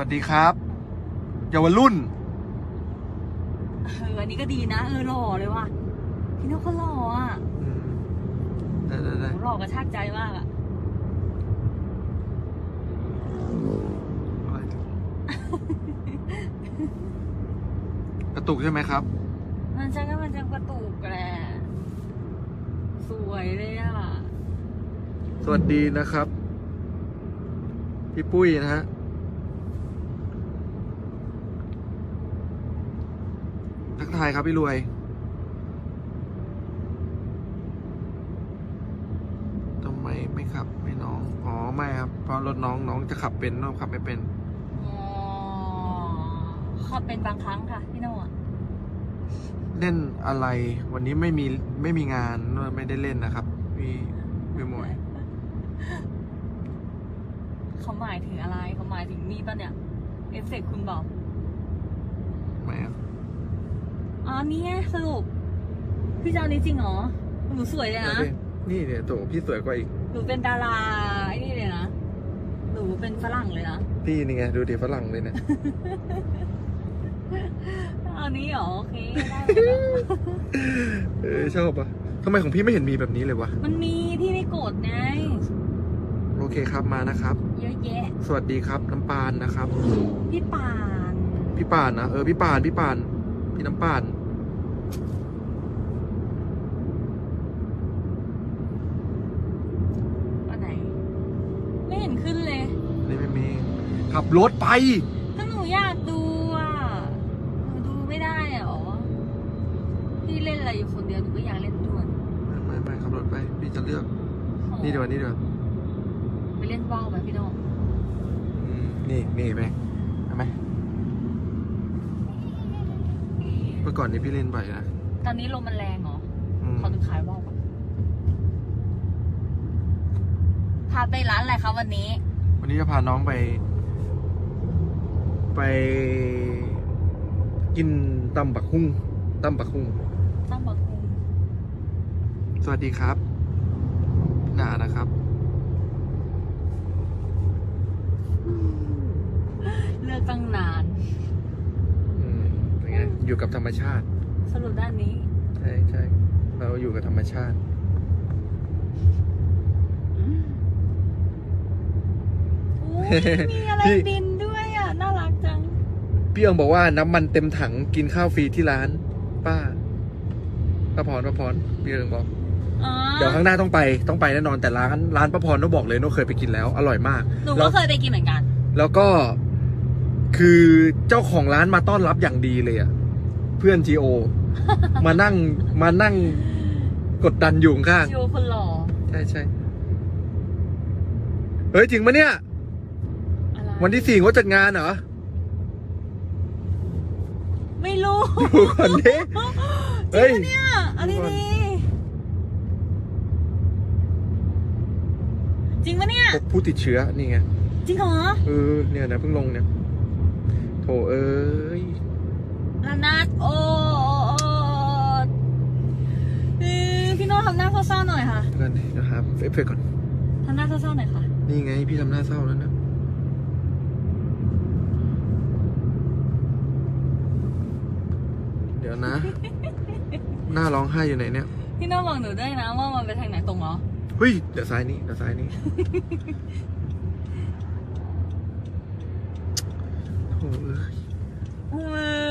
วัสดีครับเยาวรุ่น เอออันนี้ก็ดีนะ เออหล่อเลยว่ะ พี่นกก็หล่ออะอืมได้ได้ได้โหหล่อกระชากใจมากอะ กระตุกใช่ไหมครับ มันจะก็มันจะกระตุกแหละ สวยเลยอะ สวัสดีนะครับ พี่ปุ้ยนะฮะ ทักทายครับพี่รวย ทำไมไม่ขับไม่น้อง อ๋อ ไม่ครับ เพราะรถน้องน้องจะขับเป็นน้องขับไม่เป็น อ๋อขับเป็นบางครั้งค่ะพี่โน่อะเล่นอะไร วันนี้ไม่มีไม่มีงานไม่ได้เล่นนะครับ พี่พี่มวย เขาหมายถึงอะไรเขาหมายถึงนี่ป่ะเนี่ย เอฟเฟกต์คุณบอก ไม่อะ อ๋อนี่ไงสรุปพี่เจ้านี้จริงเหรอหนูสวยเลยนะเอาดินี่เนี่ยโถพี่สวยกว่าอีก หนูเป็นดาราไอ้นี่เลยนะ หนูเป็นฝรั่งเลยนะ พี่นี่ไงดูดิฝรั่งเลยเนี่ยอันนี้เหรอโอเคได้เลยนะเออชอบปะทำไมของพี่ไม่เห็นมีแบบนี้เลยวะ มันมีพี่ไม่โกรธไง โอเคครับมานะครับ เยอะแยะ สวัสดีครับน้ำปานนะครับ พี่ปาน พี่ปานนะเออพี่ปานพี่ปาน พี่น้ำปานอันไหน ไม่เห็นขึ้นเลยนี่ไม่มี ขับรถไป ถ้าหนูอยากดูอะ หนูดูไม่ได้อะอ๋อพี่เล่นอะไรอยู่คนเดียวหนูก็อยากเล่นด้วย ไม่ไม่ไม่ขับรถไป พี่จะเลือก นี่เดี๋ยวานี่เดี๋ยวา ไปเล่นว่าวไหมพี่โดง อืมนี่นี่ไปเห็นไหมเมื่อ ก่อนนี้พี่เล่นบ่อยนะ ตอนนี้ลมมันแรงเหรออืมขอดูขายว่าวก่อนพาไปร้านอะไรคะวันนี้ วันนี้จะพาน้องไป ไปกินตำบักหุ่งตำบักหุ่งตั้งบักคุงสวัสดีครับหนานะครับ เลือกตั้งนานอืมเป็นไง อยู่กับธรรมชาติ สรุปด้านนี้ ใช่ใช่เราอยู่กับธรรมชาติอุ้ยมีอะไรพี่ บินด้วยอะ น่ารักจัง พี่เอิงบอกว่าน้ำมันเต็มถังกินข้าวฟรีที่ร้าน ป้าป้าพรป้าพรพี่เอิงบอก อ๋อเดี๋ยวข้างหน้าต้องไปต้องไปแน่นอนแต่ร้านร้านป้าพรต้องบอกเลยโน้เคยไปกินแล้ว อร่อยมาก หนูแล้ก็วเคยไปกินเหมือนกัน แล้วก็คือเจ้าของร้านมาต้อนรับอย่างดีเลยอะ เพื่อนจีโอ มานั่งมานั่งกดดันอยู่ข้างชิวคนหล่อใช่ใช่เฮ้ยจริงปะเนี่ย อะไรวันที่สี่เขาจัดงานเหรอไม่รู้ ดูก่อนดิเฮ้ย เนี่ยอันนี้ดี จริงปะเนี่ย พบผู้ติดเชื้อนี่ไงจริงเหรอ เออเนี่ยนะเพิ่งลงเนี่ย โถเอ้ย ลานาดโอโอเออพี่โน้ตทำหน้าเศร้าๆหน่อยค่ะเดี๋ยวกันดินะครับเอฟเฟกต์ก่อนทำหน้าเศร้าๆหน่อยค่ะ นี่ไงพี่ทำหน้าเศร้าแล้วนะเดี๋ยวนะ หน้าร้องไห้อยู่ไหนเนี่ย พี่โน้ตบอกหนูด้วยนะว่ามันไปทางไหนตรงเหรอ เฮ้ย เดี๋ยวซ้ายนี้เดี๋ยวซ้ายนี้ โอ้ย เอ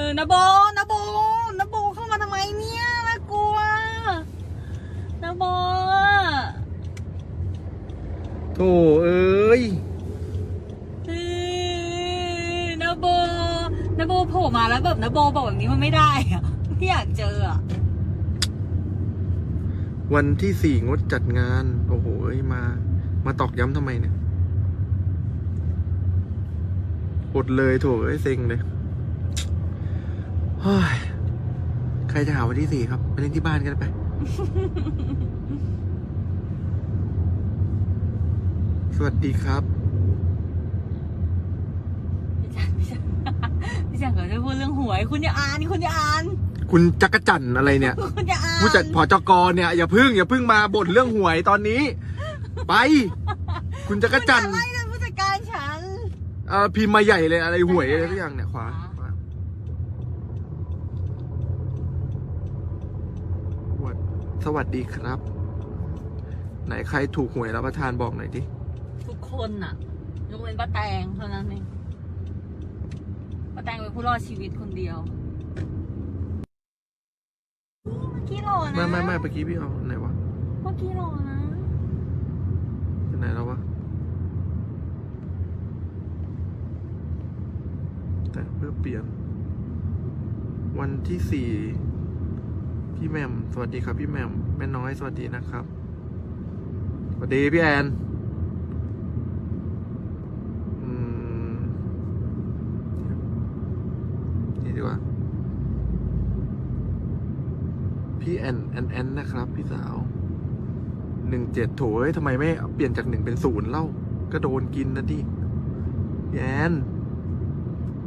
อ นาโบนาโบนาโบเข้ามาทำไมเนี่ยน่ากลัวนาโบโถเอ้ยเออนาโบนาโบโผล่มาแล้วแบบนาโบบอกแบบนี้มันไม่ได้อะไม่อยากเจออะวันที่สี่งดจัดงาน โอ้โหเอ้ยมา มาตอกย้ำทำไมเนี่ยอดเลยโถเอ้ยเซ็งเลยเฮ้ย ใครจะหาวันที่สี่ครับไปเล่นที่บ้านกันไป สวัสดีครับพี่จันพี่จันพี่จันเขาจะพูดเรื่องหวย คุณอย่าอ่านคุณอย่าอ่าน คุณจักรจันทร์อะไรเนี่ย คุณอย่าอ่านผู้จัดพอจกเนี่ย อย่าพึ่งอย่าพึ่งมาบ่นเรื่องหวยตอนนี้ ไป คุณจักรจันทร์คุณอย่าไล่เลยผู้จัดการฉันอ่าพิมพ์มาใหญ่เลยอะไรหวยอะไรทุกอย่างเนี่ยขวาขวาสวั สสวัสดีครับ ไหนใครถูกหวยรับประทานบอกหน่อยดิ ทุกคนน่ะยกเว้นป้าแตงเท่านั้นเองป้าแตงเป็นผู้รอดชีวิตคนเดียวนี่เมื่อกี้รอนะไม่ไม่ไม่เมื่อกี้พี่เอาไหนวะ เมื่อกี้รอนะไหนแล้ววะแต่เพื่อเปลี่ยน วันที่สี่ พี่แหมมสวัสดีครับ พี่แหมมแม่น้อยสวัสดีนะครับ สวัสดีพี่แอนอืมนี่ดีกว่า พี่แอนแอนแอนนะครับ พี่สาวหนึ่งเจ็ดโถยทำไมไม่เปลี่ยนจากหนึ่งเป็นศูนย์เล่า ก็โดนกินนะดิพี่แอน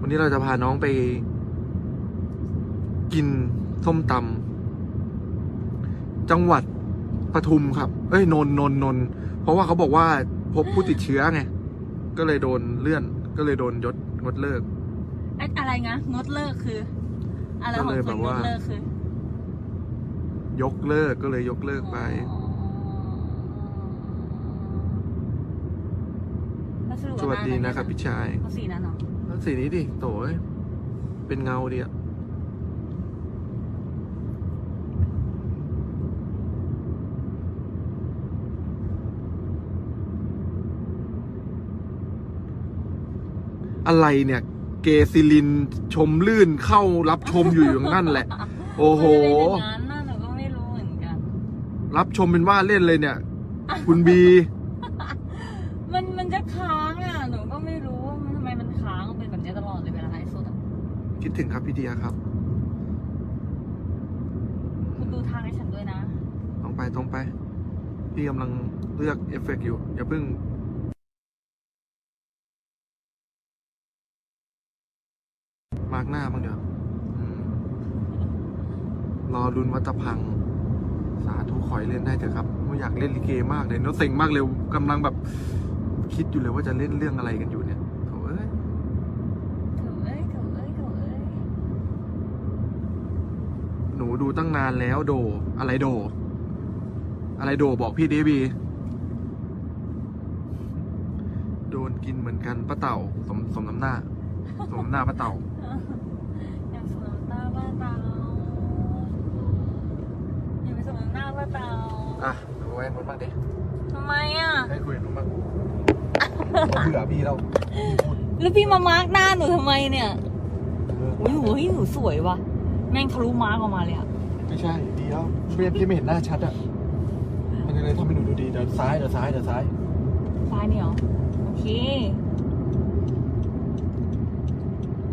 วันนี้เราจะพาน้องไป กินส้มตำ จังหวัดปทุมครับ เอ้ยนนท์นนท์นนท์เพราะว่าเขาบอกว่าพบผู้ติดเชื้อไง ก็เลยโดนเลื่อน ก็เลยโดนยศงดเลิก ไอ้อะไรนะงดเลิกคือ อะไรของก็เลยคแบนบงว่าดเลิกคือ ยกเลิกก็เลยยกเลิกไปอ๋อแล้วรุปสวัสดีานะครับพี่ชายเอาสีนั้นเหรอแล้วสีนี้ดิโตเอ้ยเป็นเงาดิอะ อะไรเนี่ย เกซิลินชมลื่นเข้ารับชมอยู่อย่างนั้นแหละ โอ้โห มันจะเป็นอย่างนั้นน่ะหนูก็ไม่รู้เหมือนกัน รับชมเป็นว่าเล่นเลยเนี่ย คุณบี มันมันจะค้างอะหนูก็ไม่รู้ว่ามันทำไมมันค้างเป็นแบบนี้ตลอดเลยเวลาไลฟ์สดอะคิดถึงครับพี่เดียครับ คุณดูทางให้ฉันด้วยนะ ตรงไปตรงไป พี่กำลังเลือกเอฟเฟกต์อยู่ อย่าเพิ่ง มาร์กหน้าบ้างเดี๋ยวอืมรอรุนวัตพัง สาธุขอยเล่นได้เถอะครับไม่อยากเล่นลิเกมากเลยเนอะเซ็งมากเลยกำลังแบบ คิดอยู่เลยว่าจะเล่นเรื่องอะไรกันอยู่เนี่ยโถ่เอ้ยเถอะเอ้ยเถอะเอ้ยเถอะเอ้ยหนูดูตั้งนานแล้วโด อะไรโด อะไรโดบอกพี่ดีบีโดนกินเหมือนกันป้าเต่า สมสมน้ำหน้า สมน้ำหน้าป้าเต่า อยากสวมหน้าบ้าเตาอยากไปสวมหน้าบ้าเตาอะดูไว้นู้นบ้างดิทำไมอะให้คุยกับนู้นบ้างเบื่อพี่เราพี่พูดแล้วพี่มามาร์กหน้าหนูทำไมเนี่ยเออโอ้ยหนูเฮ้ยหนูสวยว่ะ แม่งทะลุมาร์กออกมาเลยอะไม่ใช่ดีแล้วพี่พี่ไม่เห็นหน้าชัดอะมันเลยทำให้หนูดูดีเดินซ้ายเดินซ้ายเดินซ้ายซ้ายนี่เหรอโอเค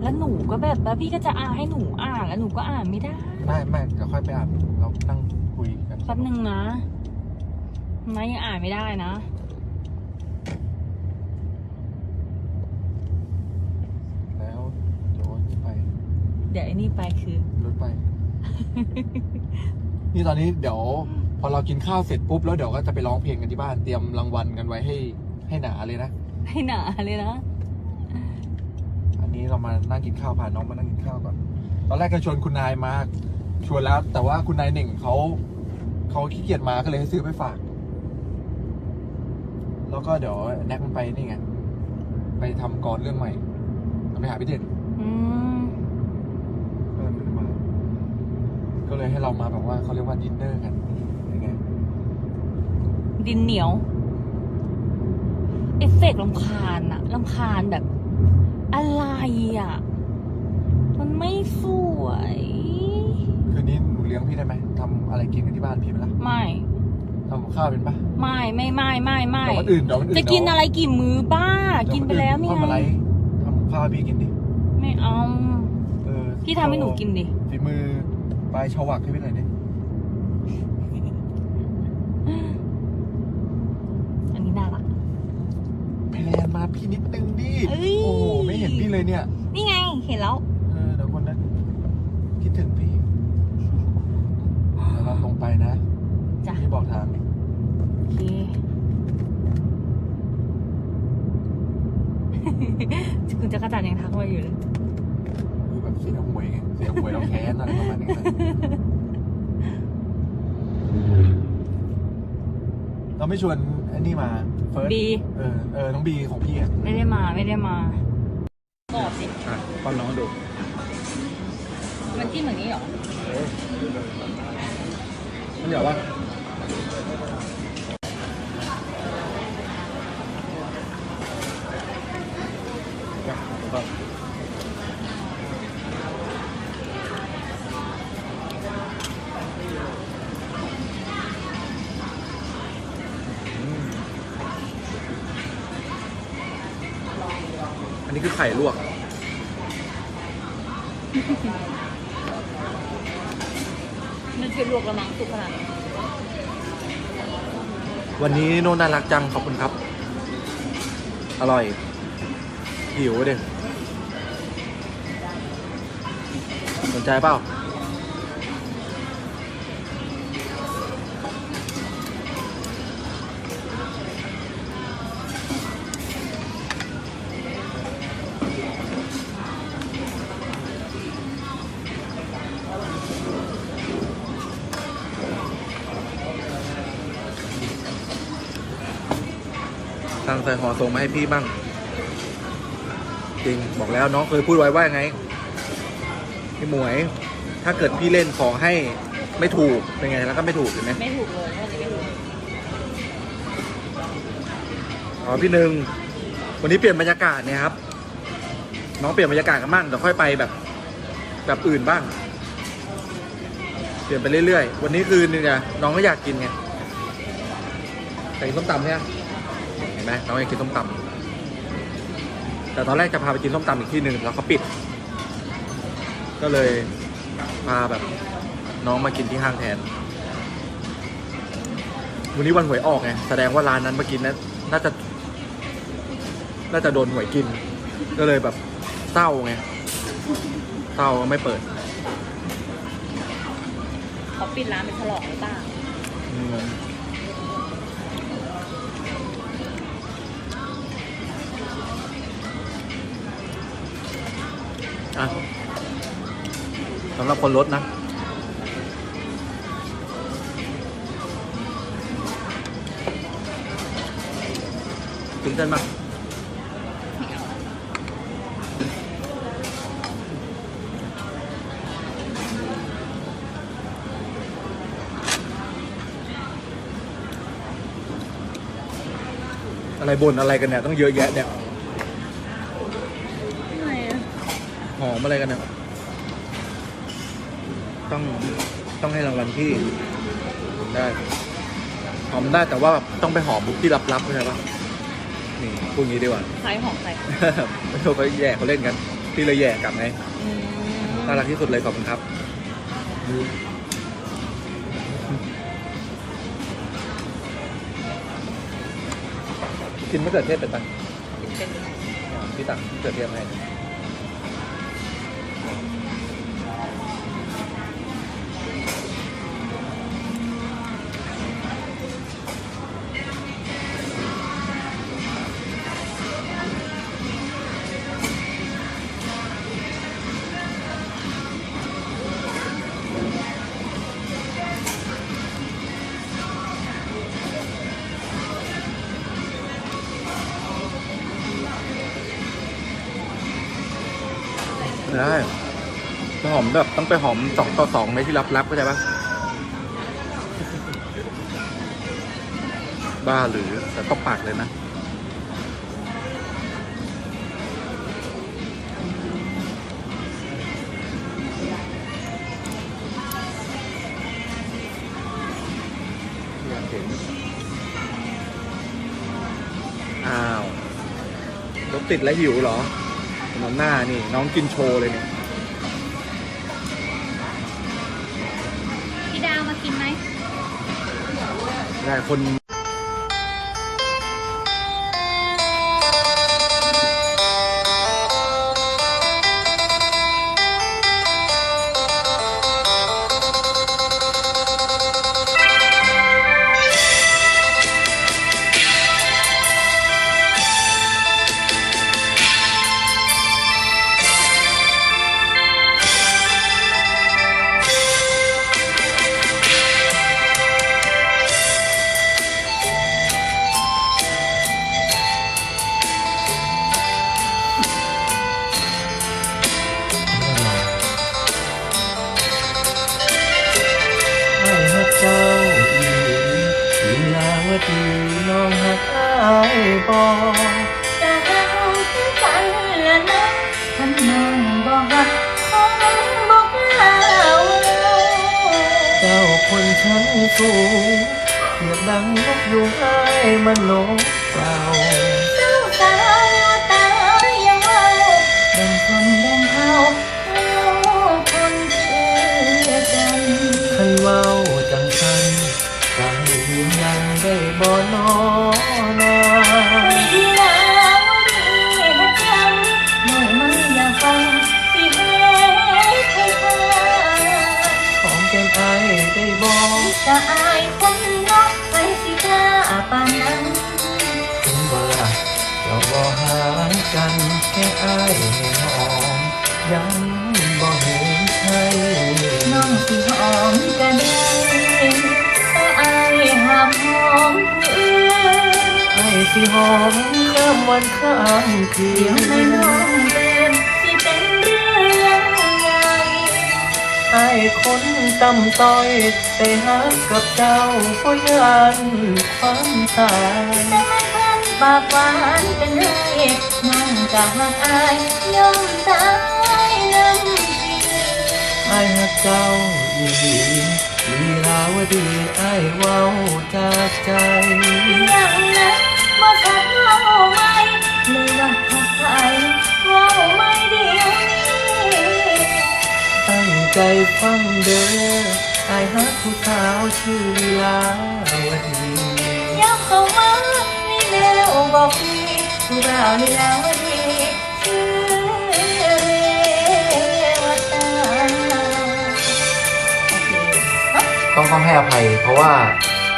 แล้วหนูก็แบบแล้วพี่ก็จะอ่านให้หนูอ่านแล้วหนูก็อ่านไม่ได้ไม่ไม่เดี๋ยวค่อยไปอ่านเรานั่งคุยกันแป๊บนึงนะนะยังอ่านไม่ได้นะแล้วเดี๋ยวไปเดี๋ยวไอ้นี่ไปคือ รถไป นี่ตอนนี้เดี๋ยว พอเรากินข้าวเสร็จปุ๊บแล้วเดี๋ยวก็จะไปร้องเพลงกันที่บ้านเตรียมรางวัลกันไว้ให้ให้หนาเลยนะให้หนาเลยนะอั นนี้เรามานั่งกินข้าวพาน้องมานั่งกินข้าวก่อน ตอนแรกก็ชวนคุณนายมา ชวนแล้ว แต่ว่าคุณนายหนึ่งเขาเขาขี้เกียจมาก็เลยให้ซื้อไปฝาก แล้วก็เดี๋ยวแน็กมันไปนี่ไง ไปทำกรเรื่องใหม่ไปหาพี่เด่นอืมก็เลยไม่ได้มา ก็เลยให้เรามาแบบว่าเขาเรียกว่าดินเนอร์กันยังไง ดินเหนียว เอฟเฟกต์ลำคาญอะลำคาญแบบ อะไรอะมันไม่สวย คืนนี้หนูเลี้ยงพี่ได้ไหมทำอะไรกินกันที่บ้านพี่ไหมล่ะไม่ ทำกับข้าวเป็นปะไม่ไม่ไม่ไม่ไม่ เดี๋ยววันอื่นเดี๋ยววันอื่นจะกินอะไรกี่มื้อบ้าเดี๋ยกินไปแล้ววัไม่อื่ค่อยมาไงไลฟ์ทำกับข้าวให้พี่กินดิไม่เอา เออพี่ทำให้หนูกินดิ ฝีมือปลายชวักให้พี่หน่อยดิอันนี้น่ารักแพนมาพี่นิด เห็นพี่เลยเนี่ยนี่ไงเห็นแล้ว เออเดี๋ยวคนนั้นคิดถึงพี่เดี๋ยวเราตรงไปนะจ้ะ พี่บอกทางโอเค คุณจักรจันทร์ยังทักมาอยู่เลย คือแบบเสียหวยไงเสียหวยเราแค้นอะไรประมาณนี้เราไม่ชวนไอันนี้มาเฟิร์สบี เออเออน้องบีของพี่อะไม่ได้มาไม่ได้มาบอกสิอะ ป้อนน้องดูมันจิ้มอย่างนี้เหรอมันเดี๋ยวว่าอันนี้คือไข่ลวก มันคือลวกกระมังสุกขนาดนั้น วันนี้โน่นน่ารักจังขอบคุณครับ อร่อย หิวเด็สนใจเปล่า สั่งใส่ห่อส่งมาให้พี่บ้าง จริงบอกแล้วน้องเคยพูดไว้ว่าไงพี่หมวย ถ้าเกิดพี่เล่นขอให้ไม่ถูกเป็นไงแล้วก็ไม่ถูกเห็นไหมไม่ถูกเลยวันนี้ไม่ถูกอ๋อพี่หนึ่งวันนี้เปลี่ยนบรรยากาศเนี่ยครับ น้องเปลี่ยนบรรยากาศกันบ้างเดี๋ยวค่อยไปแบบแบบอื่นบ้าง เปลี่ยนไปเรื่อยๆ วันนี้คือเนี่ยน้องก็อยากกินไงแต่กินส้มตำเนี่ยเห็นไหมน้องอยากกินส้มตำแต่ตอนแรกจะพาไปกินส้มตำอีกที่หนึ่งแล้วเขาปิด ก็เลยพาแบบน้องมากินที่ห้างแทน วันนี้วันหวยออกไงแสดงว่าร้านนั้นเมื่อกี้นะน่าจะ น่าจะโดนหวยกิน ก็เลยแบบเศร้าไงเศร้าไม่เปิดเขาปิดร้านเป็นฉลองหรือเปล่า อะสำหรับคนรถนะถึงเต้นมั้งอะไรบนอะไรกันเนี่ย ต้องเยอะแยะเนี่ย ทำไมอะ หอ มอะไรกันเนี่ยต้องต้องให้รางวัลที่ได้หอมได้แต่ว่าแบบต้องไปหอมที่ลับๆเข้าใจปะนี่พูดงี้ดีกว่า ใครหอมใครไม่โทษเขาแย่เขาเล่นกันพี่เลยแย่กลับไงอืมน่ารักที่สุดเลยขอบคุณครับกินมะเขือเทศเป็นตังเป็นพี่ตักมะเขือเทศให้ ได้หอมแบบต้องไปหอมสองต่อสองในที่ลับๆเข้าใจปะบ้าหรือแต่ต้องปากเลยนะอยากเห็นอ้าวรถติดแล้วหิวเหรอ น้องหน้านี่น้องกินโชว์เลยเนี่ยพี่ดาวมากินไหมได้คน ว่าดีน้องหักอายบอกแต่เราคือกันและนะท่านน้องบอกหักคงบอกเล่าเจ้าคนชั้นสูงเปรียบดังนกยุงอายมันโนเปล่า ก้มไอ้ายได้บ่จะอายคนนอกไปสิกล้าปานนั้นถึงว่าเจ้าบ่หากันแค่อายให้หอมยังบ่เห็นใช่น้องสิหอมก็ได้ามหอมไอ้สิหอมข้ามวันข้ามคืเดี๋ยวนไม่น้องเดินสิเป็นเรื่องใหญ่ไอ้คนตำต้อยไปหากับเจ้าก็ยันความตายแต่ไม่ทันปหวานเป็นไรน้องจะหักอายยอมตายน้ำทีไอ้หักเจ้าอี ลีลาวดีไอ้เว้าจากใจยังนะมาทักเล่าไหมเลยว่าทักใครเล่าไม่เดียวนี้ตั้งใจฟังเด้อไอ้ฮักผู้สาวชื่อลีลาวดียับเข้ามามีแนวบอกพี่ผู้บ่าวลีลาวดีชื่อ ต้องต้องให้อภัย เพราะว่า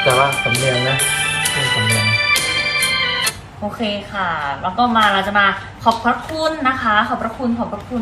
แต่ว่าสำเนียงนะเป็นสำเนียง โอเคค่ะ แล้วก็มาเราจะมาขอบพระคุณนะคะ ขอบพระคุณขอบพระคุณ